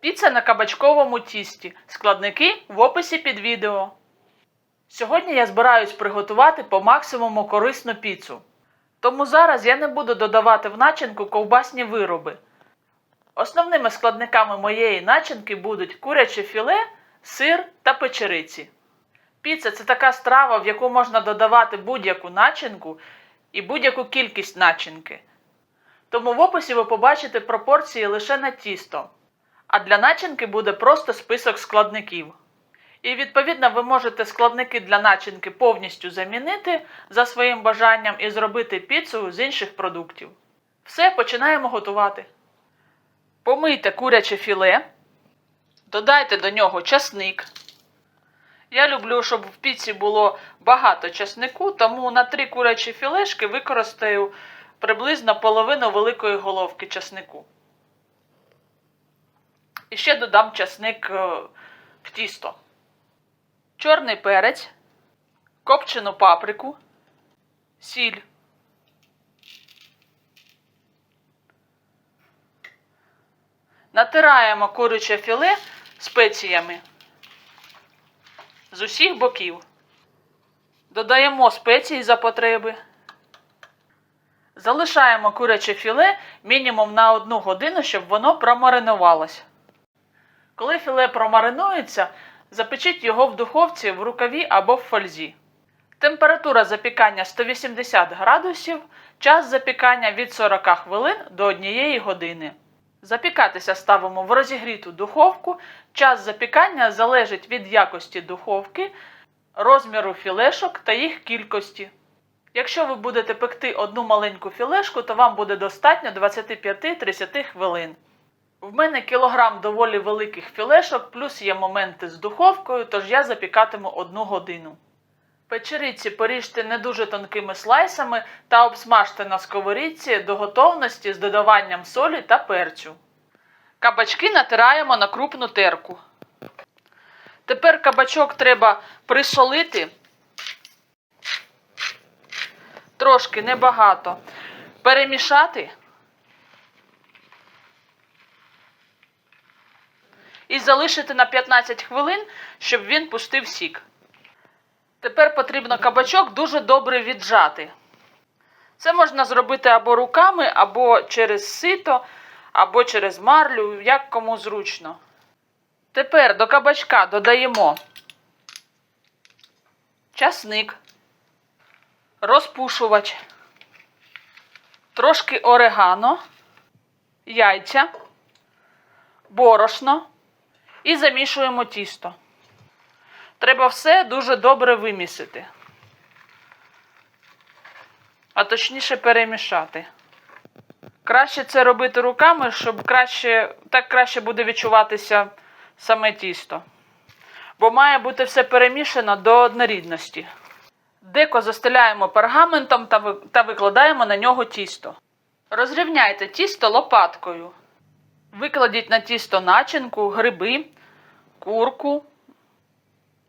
Піца на кабачковому тісті. Складники в описі під відео. Сьогодні я збираюсь приготувати по максимуму корисну піцу. Тому зараз я не буду додавати в начинку ковбасні вироби. Основними складниками моєї начинки будуть куряче філе, сир та печериці. Піца це така страва, в яку можна додавати будь-яку начинку і будь-яку кількість начинки. Тому в описі ви побачите пропорції лише на тісто, а для начинки буде просто список складників. І відповідно ви можете складники для начинки повністю замінити за своїм бажанням і зробити піцу з інших продуктів. Все, починаємо готувати. Помийте куряче філе, додайте до нього часник. Я люблю, щоб в піці було багато часнику, тому на три курячі філешки використаю приблизно половину великої головки часнику. І ще додам часник е, в тісто. Чорний перець, копчену паприку, сіль. Натираємо куряче філе спеціями з усіх боків. Додаємо спеції за потреби. Залишаємо куряче філе мінімум на одну годину, щоб воно промаринувалось. Коли філе промаринується, запечіть його в духовці в рукаві або в фользі. Температура запікання 180 градусів, час запікання від 40 хвилин до 1 години. Запікатися ставимо в розігріту духовку. Час запікання залежить від якості духовки, розміру філешок та їх кількості. Якщо ви будете пекти одну маленьку філешку, то вам буде достатньо 25-30 хвилин. В мене кілограм доволі великих філешок, плюс є моменти з духовкою, тож я запікатиму одну годину. Печериці поріжте не дуже тонкими слайсами та обсмажте на сковорідці до готовності з додаванням солі та перцю. Кабачки натираємо на крупну терку. Тепер кабачок треба присолити. Трошки небагато. Перемішати. І залишити на 15 хвилин, щоб він пустив сік. Тепер потрібно кабачок дуже добре віджати. Це можна зробити або руками, або через сито, або через марлю, як кому зручно. Тепер до кабачка додаємо часник, розпушувач, трошки орегано, яйця, борошно і замішуємо тісто. Треба все дуже добре вимісити. А точніше перемішати. Краще це робити руками, щоб краще, так краще буде відчуватися саме тісто. Бо має бути все перемішано до однорідності. Деко застеляємо пергаментом та викладаємо на нього тісто. Розрівняйте тісто лопаткою. Викладіть на тісто начинку, гриби, курку,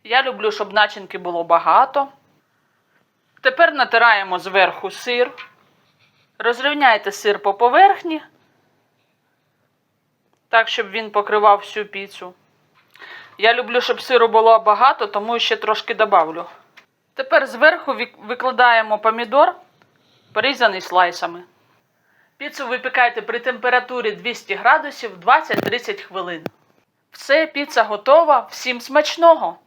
я люблю, щоб начинки було багато. Тепер натираємо зверху сир. Розрівняйте сир по поверхні, так, щоб він покривав всю піцу. Я люблю, щоб сиру було багато, тому ще трошки добавлю. Тепер зверху викладаємо помідор, порізаний слайсами. Піцу випікайте при температурі 200 градусів 20-30 хвилин. Все, піца готова. Всім смачного!